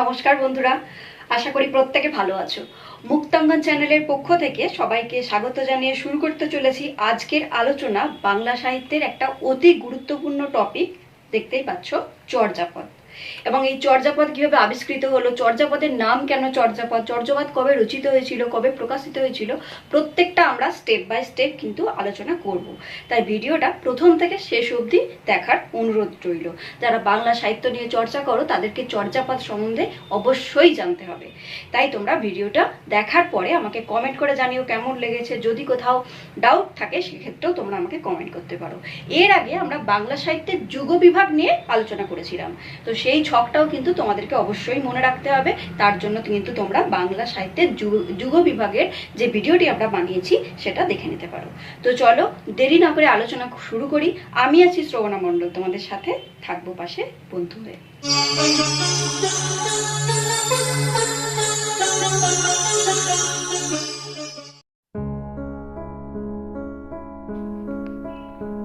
নমস্কার বন্ধুরা, আশা করি প্রত্যেকে ভালো আছো। মুক্তাঙ্গন চ্যানেলের পক্ষ থেকে সবাইকে স্বাগত জানিয়ে শুরু করতে চলেছি আজকের আলোচনা বাংলা সাহিত্যের একটা অতি গুরুত্বপূর্ণ টপিক দেখতেই পাচ্ছ, চর্যাপদ। এবং এই চর্যাপদ কীভাবে আবিষ্কৃত হলো? চর্যাপদের নাম কেন চর্যাপদ? চর্যাপদ কবে রচিত হয়েছিল? কবে প্রকাশিত হয়েছিল? প্রত্যেকটা আমরা স্টেপ বাই স্টেপ কিন্তু আলোচনা করব। তাই ভিডিওটা প্রথম থেকে শেষ অবধি দেখার অনুরোধ রইল। যারা বাংলা সাহিত্য নিয়ে চর্চা করো, তাদেরকে চর্যাপদ সম্বন্ধে অবশ্যই জানতে হবে। তাই তোমরা ভিডিওটা দেখার পরে আমাকে কমেন্ট করে জানিও কেমন লেগেছে। যদি কোথাও ডাউট থাকে, সেক্ষেত্রেও তোমরা আমাকে কমেন্ট করতে পারো। এর আগে আমরা বাংলা সাহিত্যের যুগ বিভাগ নিয়ে আলোচনা করেছিলাম। তো সেই ছকটাও কিন্তু তোমাদেরকে অবশ্যই মনে রাখতে হবে। তার জন্য কিন্তু তোমরা বাংলা সাহিত্যের যুগ- যুগ বিভাগের যে ভিডিওটি আমরা বানিয়েছি, সেটা দেখে নিতে পারো। তো চলো, দেরি না করে আলোচনা শুরু করি। আমি আছি শ্রবণা মণ্ডল, তোমাদের সাথে থাকব পাশে বন্ধু হয়ে।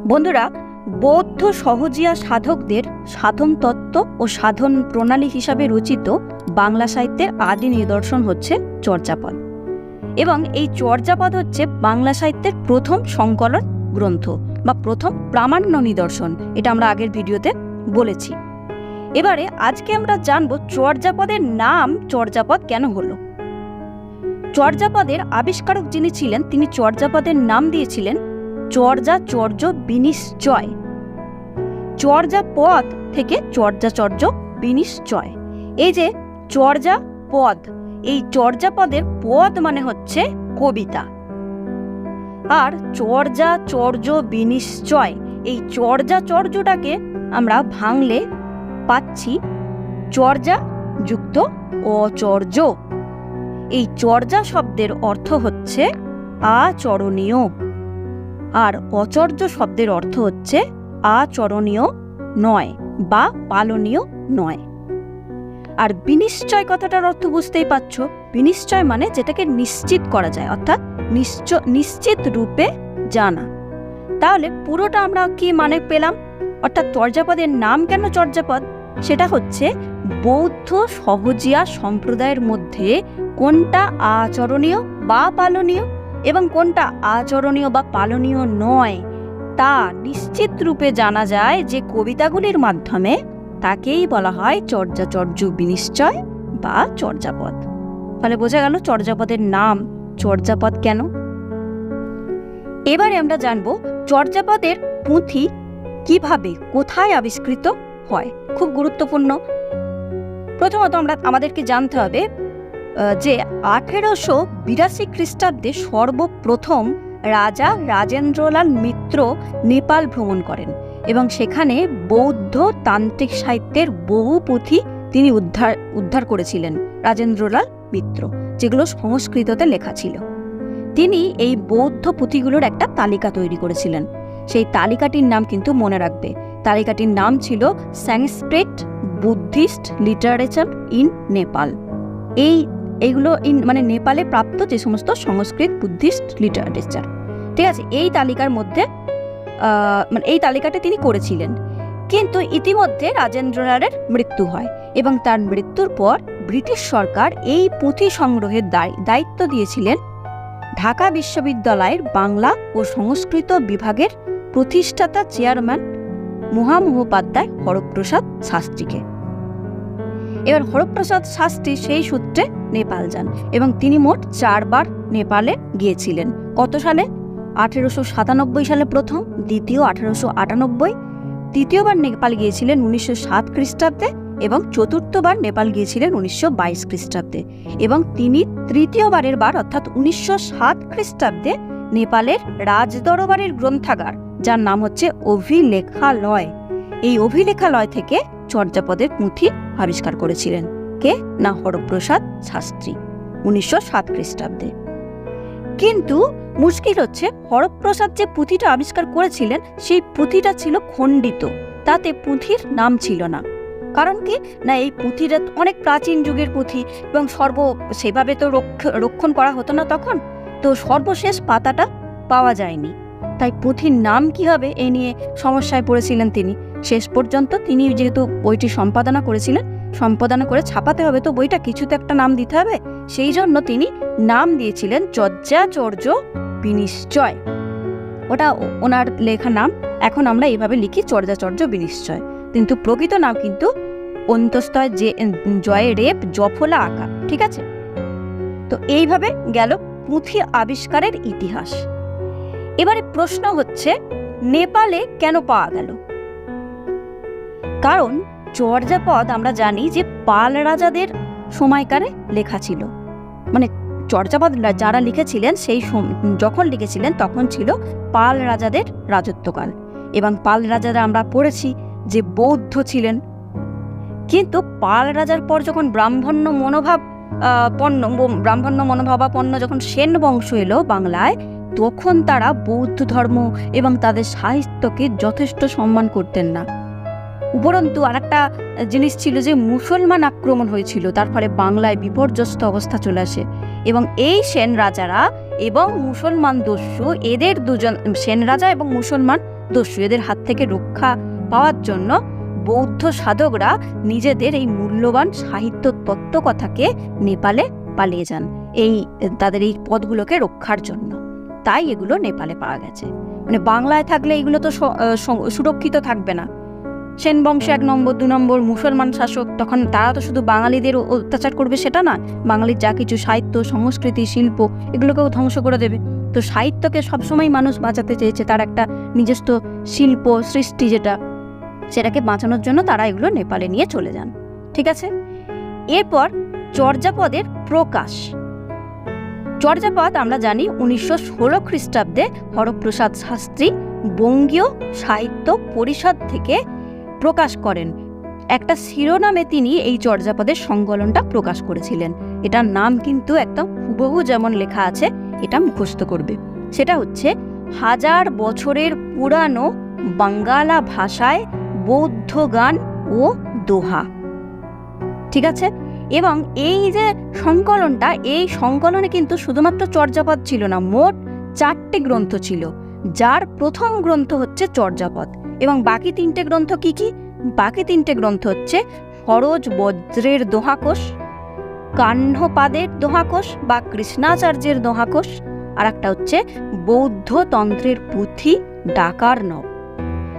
বন্ধুরা বৌদ্ধ সহজিয়া সাধকদের সাধন তত্ত্ব ও সাধন প্রণালী হিসাবে রচিত বাংলা সাহিত্যের আদি নিদর্শন হচ্ছে চর্যাপদ। এবং এই চর্যাপদ হচ্ছে বাংলা সাহিত্যের প্রথম সংকলন গ্রন্থ বা প্রথম প্রামাণ্য নিদর্শন, এটা আমরা আগের ভিডিওতে বলেছি। এবারে আজকে আমরা জানব চর্যাপদের নাম চর্যাপদ কেন হলো। চর্যাপদের আবিষ্কারক যিনি ছিলেন, তিনি চর্যাপদের নাম দিয়েছিলেন চর্যা চর্য বিনিশ্চয়। চর্যা পদ থেকে চর্যাচর্য বিনিশ্চয়। এই যে চর্যা পদ, এই চর্যা পদের পদ মানে হচ্ছে কবিতা। আর চর্যা চর্য বিনিশ্চয়, এই চর্যা চর্যটাকে আমরা ভাঙলে পাচ্ছি চর্যা যুক্ত অচর্য এই চর্যা শব্দের অর্থ হচ্ছে আচরণীয়। আর অচর্য শব্দের অর্থ হচ্ছে আচরণীয় নয় বা পালনীয় নয়। আর বিনিশ্চয় কথাটার অর্থ বুঝতেই পারছ। বিনিশ্চয় মানে যেটাকে নিশ্চিত করা যায়, অর্থাৎ নিশ্চ- নিশ্চিত রূপে জানা। তাহলে পুরোটা আমরা কি মানে পেলাম? অর্থাৎ চর্যাপদের নাম কেন চর্যাপদ? সেটা হচ্ছে বৌদ্ধ সহজিয়া সম্প্রদায়ের মধ্যে কোনটা আচরণীয় বা পালনীয়? এবং কোনটা আচরণীয় বা পালনীয় নয়, তা নিশ্চিত রূপে জানা যায় যে কবিতাগুলির মাধ্যমে তাকেই বলা হয় চর্যাচর্য বিনিশ্চয় বা চর্যাপদ। ফলে বোঝা গেল চর্যাপদের নাম চর্যাপদ কেন? এবারে আমরা জানব চর্যাপদের পুঁথি কীভাবে, কোথায় আবিষ্কৃত হয়? খুব গুরুত্বপূর্ণ। প্রথমত আমরা আমাদেরকে জানতে হবে যে আঠেরোশো বিরাশি খ্রিস্টাব্দে সর্বপ্রথম রাজা রাজেন্দ্রলাল মিত্র নেপাল ভ্রমণ করেন এবং সেখানে বৌদ্ধ তান্ত্রিক সাহিত্যের বহু পুঁথি তিনি উদ্ধার উদ্ধার করেছিলেন রাজেন্দ্রলাল মিত্র, যেগুলো সংস্কৃততে লেখা ছিল। তিনি এই বৌদ্ধ পুঁথিগুলোর একটা তালিকা তৈরি করেছিলেন। সেই তালিকাটির নাম কিন্তু মনে রাখবে। তালিকাটির নাম ছিল সংস্কৃত বুদ্ধিস্ট লিটারেচার ইন নেপাল। এই এইগুলো ইন মানে নেপালে প্রাপ্ত যে সমস্ত সংস্কৃত বুদ্ধিস্ট লিটারেচার। ঠিক আছে, এই তালিকার মধ্যে মানে এই তালিকাটা তিনি করেছিলেন। কিন্তু ইতিমধ্যে রাজেন্দ্রলালের মৃত্যু হয় এবং তার মৃত্যুর পর ব্রিটিশ সরকার এই পুঁথি সংগ্রহের দায়- দায়িত্ব দিয়েছিলেন ঢাকা বিশ্ববিদ্যালয়ের বাংলা ও সংস্কৃত বিভাগের প্রতিষ্ঠাতা চেয়ারম্যান মহামহোপাধ্যায় হরপ্রসাদ শাস্ত্রীকে। এবার হরপ্রসাদ শাস্ত্রী সেই সূত্রে নেপাল যান এবং তিনি মোট চারবার নেপালে গিয়েছিলেন। কত সালে? আঠেরোশো সাতানব্বই সালে প্রথম, দ্বিতীয় আঠেরোশো আটানব্বই, তৃতীয়বার নেপাল গিয়েছিলেন উনিশশো সাত খ্রিস্টাব্দে এবং চতুর্থবার নেপাল গিয়েছিলেন উনিশশো বাইশ খ্রিস্টাব্দে এবং তিনি তৃতীয়বারের বার অর্থাৎ উনিশশো সাত খ্রিস্টাব্দে নেপালের রাজদরবারের গ্রন্থাগার, যার নাম হচ্ছে অভিলেখালয়। এই অভিলেখালয় থেকে চর্যাপদের পুঁথি আবিষ্কার করেছিলেন। কে? না, হরপ্রসাদ শাস্ত্রী, উনিশশো সাত খ্রিস্টাব্দে। কিন্তু মুশকিল হচ্ছে, হরপ্রসাদ যে পুঁথিটা আবিষ্কার করেছিলেন, সেই পুঁথিটা ছিল খণ্ডিত। তাতে পুঁথির নাম ছিল না। কারণ কি? না, এই পুঁথিটা অনেক প্রাচীন যুগের পুঁথি এবং সর্ব, সেভাবে তো রক্ষ- রক্ষণ করা হতো না তখন। তো সর্বশেষ পাতাটা পাওয়া যায়নি। তাই পুঁথির নাম কি হবে এই নিয়ে সমস্যায় পড়েছিলেন তিনি। শেষ পর্যন্ত তিনি যেহেতু বইটি সম্পাদনা করেছিলেন, সম্পাদনা করে ছাপাতে হবে, তো বইটা কিছু তো একটা নাম দিতে হবে। সেই জন্য তিনি নাম দিয়েছিলেন চর্যাচর্য বিনিশ্চয়। ওটা ওনার লেখা নাম। এখন আমরা এইভাবে লিখি চর্যাচর্য বিনিশ্চয়। কিন্তু প্রকৃত নাম কিন্তু অন্তস্তয় যে জয়ে রেপ জফলা আঁকা, ঠিক আছে? তো এইভাবে গেল পুঁথি আবিষ্কারের ইতিহাস। এবারে প্রশ্ন হচ্ছে, নেপালে কেন পাওয়া গেল? কারণ চর্যাপদ আমরা জানি যে পাল রাজাদের সময়কারে লেখা ছিল। মানে চর্যাপদ যারা লিখেছিলেন সেই যখন লিখেছিলেন তখন ছিল পাল রাজাদের রাজত্বকাল এবং পাল রাজারা আমরা পড়েছি যে বৌদ্ধ ছিলেন। কিন্তু পাল রাজার পর যখন ব্রাহ্মণ্য মনোভাব পণ্য ব্রাহ্মণ্য মনোভাবাপন্ন যখন সেন বংশ এলো বাংলায়, তখন তারা বৌদ্ধ ধর্ম এবং তাদের সাহিত্যকে যথেষ্ট সম্মান করতেন না। উপরন্তু আরেকটা জিনিস ছিল যে মুসলমান আক্রমণ হয়েছিল, তার ফলে বাংলায় বিপর্যস্ত অবস্থা চলে আসে। এবং এই সেন রাজারা এবং মুসলমান দস্যু, এদের দুজন, সেন রাজা এবং মুসলমান দস্যু, এদের হাত থেকে রক্ষা পাওয়ার জন্য বৌদ্ধ সাধকরা নিজেদের এই মূল্যবান সাহিত্য তত্ত্বকথাকে নেপালে পালিয়ে যান, এই, তাদের এই পদগুলোকে রক্ষার জন্য। তাই এগুলো নেপালে পাওয়া গেছে। মানে বাংলায় থাকলে এগুলো তো সুরক্ষিত থাকবে না। সেন বংশে এক নম্বর, দু নম্বর মুসলমান শাসক, তখন তারা তো শুধু বাঙালিদের অত্যাচার করবে সেটা না, বাঙালির যা কিছু সাহিত্য, সংস্কৃতি, শিল্প, এগুলোকেও ধ্বংস করে দেবে। তো সাহিত্যকে সবসময় মানুষ বাঁচাতে চেয়েছে তার একটা নিজস্ব শিল্প সৃষ্টি যেটা, সেটাকে বাঁচানোর জন্য তারা এগুলো নেপালে নিয়ে চলে যান। ঠিক আছে? এরপর চর্যাপদের প্রকাশ। চর্যাপদ আমরা জানি উনিশশো ষোলো খ্রিস্টাব্দে হরপ্রসাদ শাস্ত্রী বঙ্গীয় সাহিত্য পরিষদ থেকে প্রকাশ করেন। একটা শিরোনামে তিনি এই চর্যাপদের সংকলনটা প্রকাশ করেছিলেন। এটার নাম কিন্তু একদম হুবহু যেমন লেখা আছে, এটা মুখস্থ করবে। সেটা হচ্ছে, হাজার বছরের পুরানো বাঙ্গালা ভাষায় বৌদ্ধ গান ও দোহা। ঠিক আছে? এবং এই যে সংকলনটা, এই সংকলনে কিন্তু শুধুমাত্র চর্যাপদ ছিল না, মোট চারটে গ্রন্থ ছিল। যার প্রথম গ্রন্থ হচ্ছে চর্যাপদ। এবং বাকি তিনটে গ্রন্থ কি কি? বাকি তিনটে গ্রন্থ হচ্ছে সরোজ বজ্রের দোহাকোষ কাহ্নপাদের দোহাকোষ বা কৃষ্ণাচার্যের দোহাকোষ, আর একটা হচ্ছে বৌদ্ধ তন্ত্রের পুঁথি ডাকার নব।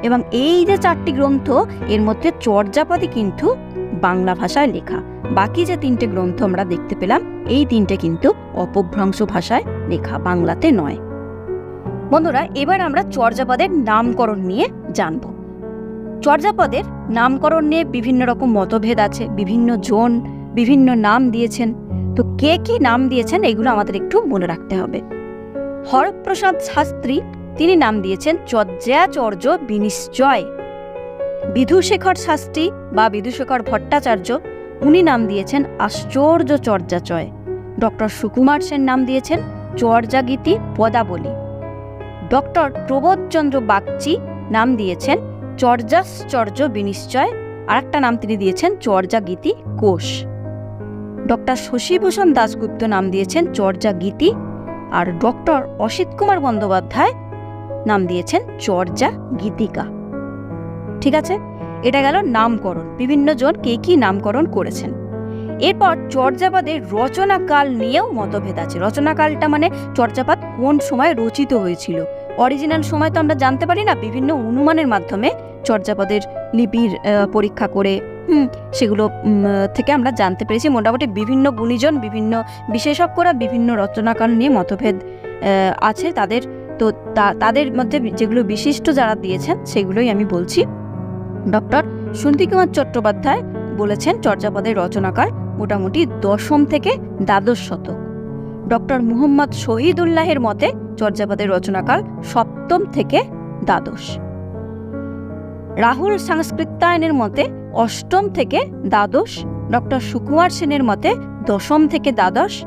এবং এই যে চারটি গ্রন্থ, এর মধ্যে চর্যাপদই কিন্তু বাংলা ভাষায় লেখা। বাকি যে তিনটে গ্রন্থ আমরা দেখতে পেলাম, এই তিনটে কিন্তু অপভ্রংশ ভাষায় লেখা, বাংলাতে নয়। বন্ধুরা, এবার আমরা চর্যাপদের নামকরণ নিয়ে জানব। চর্যাপদের নামকরণ নিয়ে বিভিন্ন রকম মতভেদ আছে, বিভিন্ন জন, বিভিন্ন নাম দিয়েছেন। তো কে কি নাম দিয়েছেন, এগুলো আমাদের একটু মনে রাখতে হবে। হরপ্রসাদ শাস্ত্রী, তিনি নাম দিয়েছেন চর্যাচর্য বিনিশ্চয়। বিধুশেখর শাস্ত্রী বা বিধুশেখর ভট্টাচার্য, উনি নাম দিয়েছেন আশ্চর্য চর্যাচয়। ডক্টর সুকুমার সেন নাম দিয়েছেন চর্যাগীতি পদাবলী। ডক্টর প্রবোধচন্দ্র বাগচি নাম দিয়েছেন চর্যাশ্চর্য বিনিশ্চয়। আর একটা নাম তিনি দিয়েছেন চর্যাগীতি কোষ। ডক্টর শশীভূষণ দাশগুপ্ত নাম দিয়েছেন চর্যাগীতি। আর ডক্টর অসিত কুমার বন্দ্যোপাধ্যায় নাম দিয়েছেন চর্যা গীতিকা ঠিক আছে? এটা গেল নামকরণ। বিভিন্ন জন কে কি নামকরণ করেছেন? এরপর চর্যাপদের রচনাকাল নিয়েও মতভেদ আছে। রচনাকালটা মানে চর্যাপাত কোন সময় রচিত হয়েছিল? অরিজিনাল সময় তো আমরা জানতে পারি না, বিভিন্ন অনুমানের মাধ্যমে চর্যাপদের লিপির পরীক্ষা করে, হুম, সেগুলো থেকে আমরা জানতে পেরেছি। মোটামুটি বিভিন্ন গুণীজন, বিভিন্ন বিশেষজ্ঞরা বিভিন্ন রচনাকাল নিয়ে মতভেদ আছে তাদের। তো তাদের মধ্যে যেগুলো বিশিষ্ট যারা দিয়েছেন, সেগুলোই আমি বলছি। ডক্টর সুনীতিকুমার চট্টোপাধ্যায় বলেছেন, চর্যাপদের রচনাকাল মোটামুটি দশম থেকে দ্বাদশ শতক। ডক্টর মুহম্মদ শহীদুল্লাহের মতে চর্যাপদের রচনাকাল সপ্তম থেকে দ্বাদশ। রাহুল সংস্কৃতায়নের মতে অষ্টম থেকে দ্বাদশ, ডক্টর সুকুমার সেনের মতে দশম থেকে দ্বাদশ।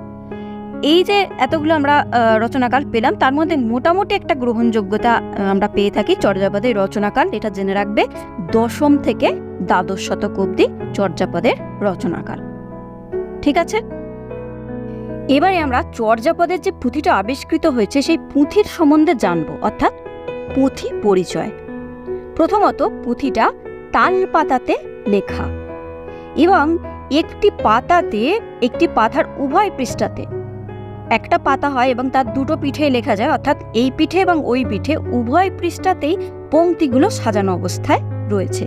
এই যে এতগুলো আমরা রচনাকাল পেলাম, তার মধ্যে মোটামুটি একটা গ্রহণযোগ্যতা আমরা পেয়ে থাকি চর্যাপদের রচনাকাল। এটা জেনে রাখবে, দশম থেকে দ্বাদশ শতক অবধি চর্যাপদের রচনাকাল। ঠিক আছে? এবারে আমরা চর্যাপদের যে পুঁথিটা আবিষ্কৃত হয়েছে, সেই পুঁথির সম্বন্ধে জানব, অর্থাৎ পুঁথি পরিচয়। প্রথমত পুঁথিটা তাল পাতাতে লেখা এবং একটি পাতাতে, একটি পাতার উভয় পৃষ্ঠাতে। একটা পাতা হয় এবং তার দুটো পিঠে লেখা যায়, অর্থাৎ এই পিঠে এবং ওই পিঠে উভয় পৃষ্ঠাতেই পংক্তিগুলো সাজানো অবস্থায় রয়েছে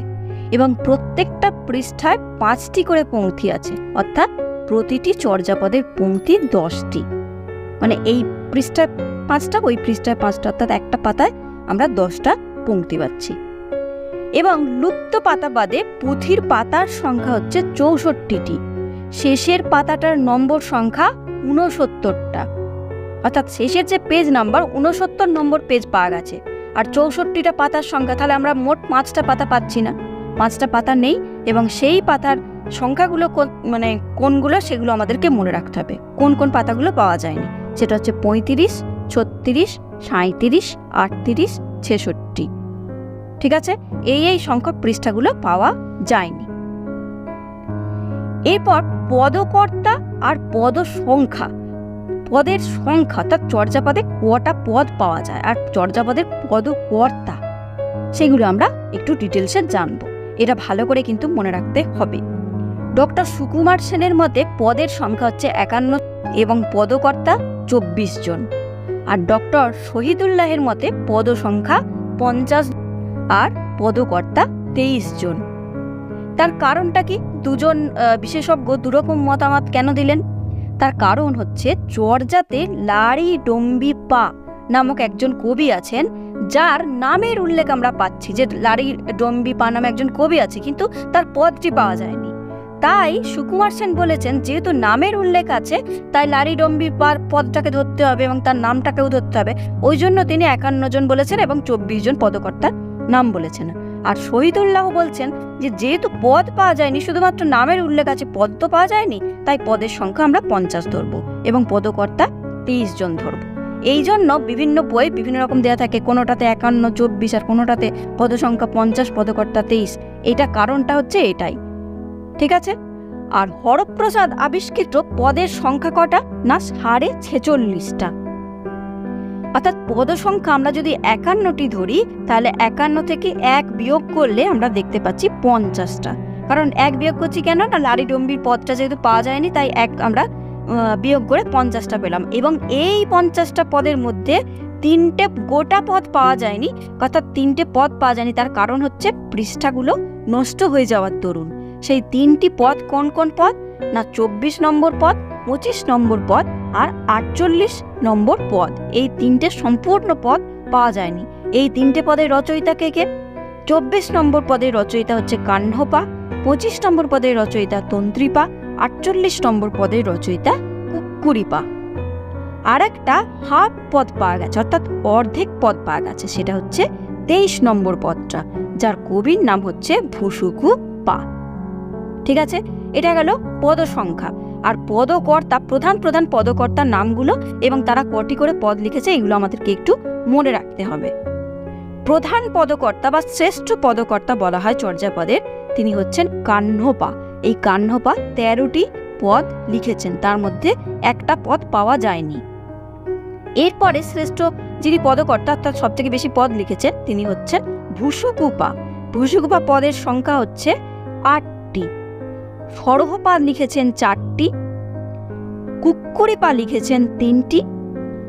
এবং প্রত্যেকটা পৃষ্ঠায় পাঁচটি করে পংক্তি আছে, অর্থাৎ প্রতিটি চর্যাপদের পংক্তি দশটি। মানে এই পৃষ্ঠায় পাঁচটা, ওই পৃষ্ঠায় পাঁচটা, অর্থাৎ একটা পাতায় আমরা দশটা পংক্তি পাচ্ছি। এবং লুপ্ত পাতা বাদে পুঁথির পাতার সংখ্যা হচ্ছে চৌষট্টিটি। শেষের পাতাটার নম্বর সংখ্যা উনসত্তরটা অর্থাৎ শেষের যে পেজ নাম্বার উনসত্তর নম্বর পেজ পাওয়া গেছে। আর চৌষট্টিটা পাতার সংখ্যা, তাহলে আমরা মোট পাঁচটা পাতা পাচ্ছি না। পাঁচটা পাতা নেই এবং সেই পাতার সংখ্যাগুলো কোন- মানে কোনগুলো সেগুলো আমাদেরকে মনে রাখতে হবে। কোন কোন পাতাগুলো পাওয়া যায়নি। সেটা হচ্ছে পঁয়ত্রিশ, ছত্রিশ সাঁত্রিশ আটত্রিশ, ছেষট্টি। ঠিক আছে? এই এই সংখ্যক পৃষ্ঠাগুলো পাওয়া যায়নি। এরপর পদকর্তা আর পদ সংখ্যা পদের সংখ্যা অর্থাৎ চর্যাপদে কটা পদ পাওয়া যায় আর চর্যাপদের পদকর্তা। সেগুলো আমরা একটু ডিটেলসে জানব। এটা ভালো করে কিন্তু মনে রাখতে হবে। ডক্টর সুকুমার সেনের মতে পদের সংখ্যা হচ্ছে একান্ন এবং পদকর্তা চব্বিশ জন। আর ডক্টর শহীদুল্লাহের মতে পদ সংখ্যা পঞ্চাশ আর পদকর্তা তেইশ জন। তার কারণটা কি? দুজন বিশেষজ্ঞ দুরকম মতামত কেন দিলেন? তার কারণ হচ্ছে চর্যাতে লারি ডম্বি পা নামক একজন কবি আছেন, যার নামের উল্লেখ আমরা পাচ্ছি যে লারি ডম্বি পা নামে একজন কবি আছে, কিন্তু তার পদটি পাওয়া যায়নি। তাই সুকুমার সেন বলেছেন, যেহেতু নামের উল্লেখ আছে, তাই লারি ডম্বি পার পদটাকে ধরতে হবে এবং তার নামটাকেও ধরতে হবে। ওই জন্য তিনি একান্ন জন বলেছেন এবং চব্বিশ জন পদকর্তার নাম বলেছেন। আর শহীদুল্লাহ বলছেন যে, যেহেতু পদ পাওয়া যায়নি, শুধুমাত্র নামের উল্লেখ আছে, পদ তো পাওয়া যায়নি, তাই পদের সংখ্যা আমরা পঞ্চাশ ধরবো এবং পদকর্তা তেইশ জন ধরবো। এই জন্য বিভিন্ন বই বিভিন্ন রকম দেওয়া থাকে, কোনোটাতে একান্ন, চব্বিশ, আর কোনোটাতে পদসংখ্যা পঞ্চাশ, পদকর্তা তেইশ। এটা কারণটা হচ্ছে এটাই। ঠিক আছে? আর হরপ্রসাদ আবিষ্কৃত পদের সংখ্যা কটা? না, সাড়ে ছেচল্লিশটা। অর্থাৎ পদ সংখ্যা আমরা যদি একান্নটি ধরি, তাহলে একান্ন থেকে এক বিয়োগ করলে আমরা দেখতে পাচ্ছি পঞ্চাশটা। কারণ এক বিয়োগ করছি কেন? না লারি ডম্বির পদটা যেহেতু পাওয়া যায়নি, তাই এক আমরা বিয়োগ করে পঞ্চাশটা পেলাম। এবং এই পঞ্চাশটা পদের মধ্যে তিনটে গোটা পদ পাওয়া যায়নি। অর্থাৎ তিনটে পদ পাওয়া যায়নি, তার কারণ হচ্ছে পৃষ্ঠাগুলো নষ্ট হয়ে যাওয়ার দরুন। সেই তিনটি পদ কোন কোন পদ? না চব্বিশ নম্বর পদ, পঁচিশ নম্বর পদ আর আটচল্লিশ নম্বর পদ। এই তিনটে সম্পূর্ণ পদ পাওয়া যায়নি। এই তিনটে পদের রচয়িতা কে কে? চব্বিশ নম্বর পদের রচয়িতা হচ্ছে কাহ্নপা পঁচিশ নম্বর পদের রচয়িতা তন্ত্রীপা, আটচল্লিশ নম্বর পদের রচয়িতা কুকুরিপা। আর একটা হাফ পদ পাওয়া গেছে, অর্থাৎ অর্ধেক পদ পাওয়া গেছে, সেটা হচ্ছে তেইশ নম্বর পদটা, যার কবির নাম হচ্ছে ভুসুকু পা ঠিক আছে? এটা গেল পদ সংখ্যা আর পদকর্তা, প্রধান প্রধান পদকর্তার নামগুলো এবং তারা কটি করে পদ লিখেছে, এগুলো আমাদেরকে একটু মনে রাখতে হবে। প্রধান পদকর্তা বা শ্রেষ্ঠ পদকর্তা বলা হয় চর্যাপদের তিনি হচ্ছেন কাহ্নপা। এই কাহ্নপা তেরোটি পদ লিখেছেন, তার মধ্যে একটা পদ পাওয়া যায়নি। এরপরে শ্রেষ্ঠ যিনি পদকর্তা, অর্থাৎ সব থেকে বেশি পদ লিখেছেন, তিনি হচ্ছেন ভূসুকুপা ভূসুকুপা পদের সংখ্যা হচ্ছে আটটি সরহপা লিখেছেন চারটি, কুক্কুরিপা লিখেছেন তিনটি,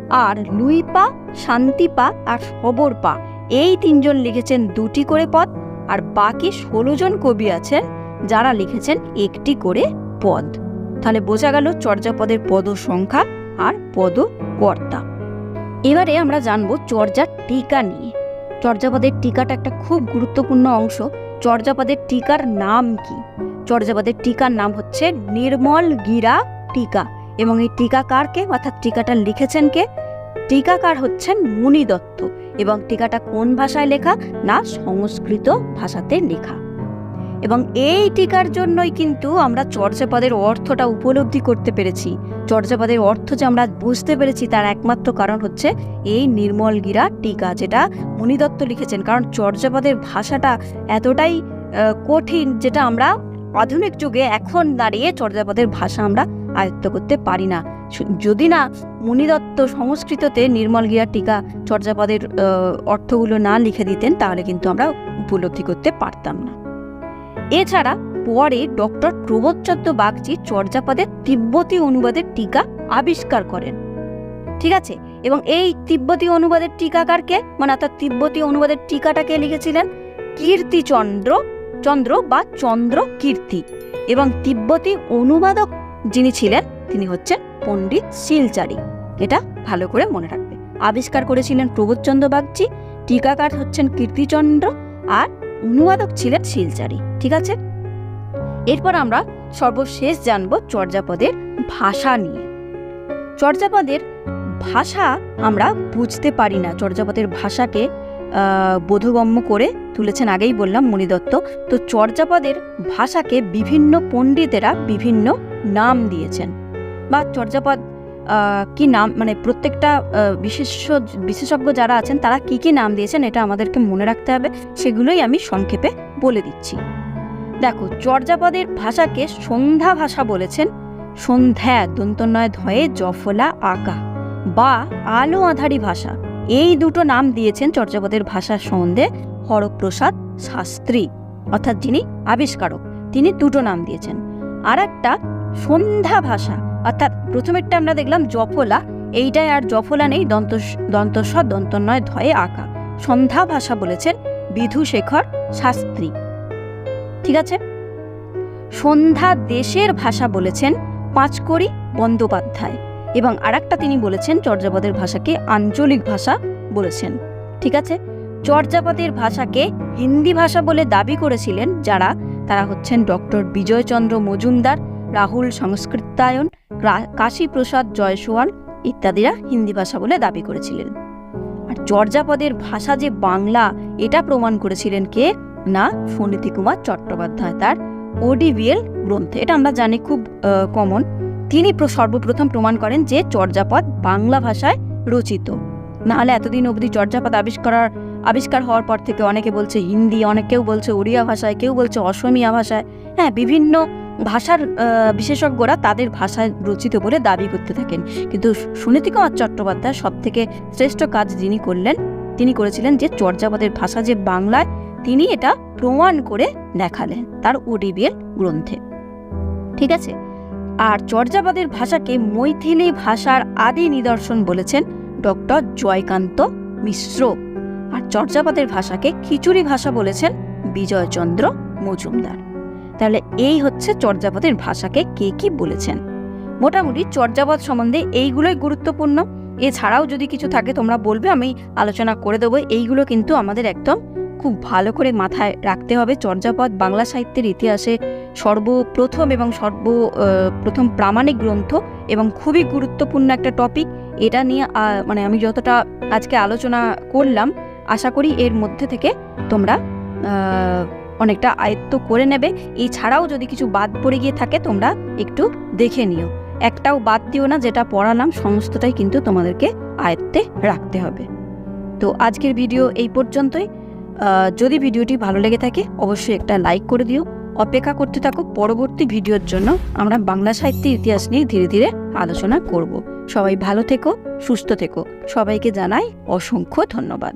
আর লুইপা, শান্তিপা আর সবরপা এই তিনজন লিখেছেন দুটি করে পদ, আর বাকি ষোলো জন কবি আছেন যারা লিখেছেন একটি করে পদ। তাহলে বোঝা গেল চর্যাপদের পদ সংখ্যা আর পদ কর্তা এবারে আমরা জানব চর্যার টিকা নিয়ে। চর্যাপদের টিকাটা একটা খুব গুরুত্বপূর্ণ অংশ। চর্যাপদের টিকার নাম কি? চর্যাপদের টিকার নাম হচ্ছে নির্মল গিরা টিকা। এবং এই টিকাকারকে অর্থাৎ টিকাটা লিখেছেন কে? টিকাকার হচ্ছেন মুনি দত্ত। এবং টিকাটা কোন ভাষায় লেখা? না, সংস্কৃত ভাষাতে লেখা। এবং এই টিকার জন্যই কিন্তু আমরা চর্যাপদের অর্থটা উপলব্ধি করতে পেরেছি। চর্যাপদের অর্থ যে আমরা বুঝতে পেরেছি তার একমাত্র কারণ হচ্ছে এই নির্মল গিরা টিকা, যেটা মুনিদত্ত লিখেছেন। কারণ চর্যাপদের ভাষাটা এতটাই কঠিন, যেটা আমরা আধুনিক যুগে এখন দাঁড়িয়ে চর্যাপদের ভাষা আমরা আয়ত্ত করতে পারি না। যদি না মুনিদত্ত সংস্কৃততে নির্মলগিরা টিকা চর্যাপদের অর্থগুলো না লিখে দিতেন, তাহলে কিন্তু আমরা উপলব্ধি করতে পারতাম না। এছাড়া পরে ডক্টর প্রবোধচন্দ্র বাগচি চর্যাপদের তিব্বতী অনুবাদের টিকা আবিষ্কার করেন। ঠিক আছে? এবং এই তিব্বতী অনুবাদের টিকাকারকে মানে অর্থাৎ তিব্বতী অনুবাদের টিকাটাকে লিখেছিলেন? কীর্তিচন্দ্র চন্দ্র বা চন্দ্র কীর্তি। এবং তিব্বতী অনুবাদক যিনি ছিলেন, তিনি হচ্ছেন পণ্ডিত শিলচারি। এটা ভালো করে মনে রাখবে। আবিষ্কার করেছিলেন প্রবোধচন্দ্র বাগচি, টিকাকার হচ্ছেন কীর্তিচন্দ্র আর অনুবাদক ছিলেন শিলচারি। ঠিক আছে? এরপর আমরা সর্বশেষ জানব চর্যাপদের ভাষা নিয়ে। চর্যাপদের ভাষা আমরা বুঝতে পারি না, চর্যাপদের ভাষাকে বোধগম্য করে তুলেছেন। আগেই বললাম মণিদত্ত তো চর্যাপদের ভাষাকে বিভিন্ন পণ্ডিতেরা বিভিন্ন নাম দিয়েছেন। বা চর্যাপদ কি নাম মানে প্রত্যেকটা আহ, বিশেষ্য বিশেষজ্ঞ যারা আছেন তারা কি কি নাম দিয়েছেন এটা আমাদেরকে মনে রাখতে হবে। সেগুলোই আমি সংক্ষেপে বলে দিচ্ছি। দেখো চর্যাপদের ভাষাকে সন্ধ্যা ভাষা বলেছেন। সন্ধ্যা দন্তনয় ধয়ে জফলা আঁকা বা আলো আধারি ভাষা। এই দুটো নাম দিয়েছেন চর্যাপদের ভাষার সম্বন্ধে হরপ্রসাদ শাস্ত্রী, অর্থাৎ যিনি আবিষ্কারক, তিনি দুটো নাম দিয়েছেন। আর একটা সন্ধ্যা ভাষা, অর্থাৎ প্রথমেরটা আমরা দেখলাম জফলা এইটায় আর জফলা নেই দন্ত দন্তস্ব দন্তনয় ধয়ে আঁকা। সন্ধ্যা ভাষা বলেছেন বিধুশেখর শাস্ত্রী। ঠিক আছে? সন্ধ্যা দেশের ভাষা বলেছেন পাঁচকড়ি বন্দ্যোপাধ্যায়। এবং আরেকটা তিনি বলেছেন, চর্যাপদের ভাষাকে আঞ্চলিক ভাষা বলেছেন। ঠিক আছে? চর্যাপদের ভাষাকে হিন্দি ভাষা বলে দাবি করেছিলেন যারা, তারা হচ্ছেন ডক্টর বিজয়চন্দ্র মজুমদার, রাহুল সংস্কৃতায়ন কাশীপ্রসাদ জয়সওয়াল ইত্যাদিরা হিন্দি ভাষা বলে দাবি করেছিলেন। আর চর্যাপদের ভাষা যে বাংলা, এটা প্রমাণ করেছিলেন কে? না ফণিতি কুমার চট্টোপাধ্যায়, তার ওডিভিএল গ্রন্থে। এটা আমরা জানি খুব কমন তিনি সর্বপ্রথম প্রমাণ করেন যে চর্যাপদ বাংলা ভাষায় রচিত। নাহলে এতদিন অবধি চর্যাপদ আবিষ্কার আবিষ্কার হওয়ার পর থেকে অনেকে বলছে হিন্দি, অনেক কেউ বলছে ওড়িয়া ভাষায়, কেউ বলছে অসমিয়া ভাষায়। হ্যাঁ বিভিন্ন ভাষার বিশেষজ্ঞরা তাদের ভাষায় রচিত বলে দাবি করতে থাকেন। কিন্তু সুনীতি কুমার চট্টোপাধ্যায় সব থেকে শ্রেষ্ঠ কাজ যিনি করলেন, তিনি করেছিলেন যে চর্যাপদের ভাষা যে বাংলায়, তিনি এটা প্রমাণ করে দেখালেন তার ওডিবিএল গ্রন্থে। ঠিক আছে? আর চর্যাবাদের ভাষাকে মৈথিলি ভাষার আদি নিদর্শন বলেছেন ডক্টর জয়কান্ত মিশ্র। আর চর্যাবাদের ভাষাকে খিচুড়ি ভাষা বলেছেন বিজয়চন্দ্র মজুমদার। তাহলে এই হচ্ছে চর্যাপদের ভাষাকে কে কি বলেছেন? মোটামুটি চর্যাপদ সম্বন্ধে এইগুলোই গুরুত্বপূর্ণ। এছাড়াও যদি কিছু থাকে তোমরা বলবে, আমি আলোচনা করে দেবো। এইগুলো কিন্তু আমাদের একদম খুব ভালো করে মাথায় রাখতে হবে। চর্যাপদ বাংলা সাহিত্যের ইতিহাসে সর্বপ্রথম এবং সর্ব প্রথম প্রামাণিক গ্রন্থ এবং খুবই গুরুত্বপূর্ণ একটা টপিক এটা নিয়ে মানে আমি যতটা আজকে আলোচনা করলাম, আশা করি এর মধ্যে থেকে তোমরা অনেকটা আয়ত্ত করে নেবে। এছাড়াও যদি কিছু বাদ পড়ে গিয়ে থাকে, তোমরা একটু দেখে নিও। একটাও বাদ দিও না, যেটা পড়ালাম, সমস্তটাই কিন্তু তোমাদেরকে আয়ত্তে রাখতে হবে। তো আজকের ভিডিও এই পর্যন্তই। যদি ভিডিওটি ভালো লেগে থাকে, অবশ্যই একটা লাইক করে দিও। অপেক্ষা করতে থাকো পরবর্তী ভিডিওর জন্য আমরা বাংলা সাহিত্যের ইতিহাস নিয়ে ধীরে ধীরে আলোচনা করব। সবাই ভালো থেকো, সুস্থ থেকো। সবাইকে জানাই অসংখ্য ধন্যবাদ।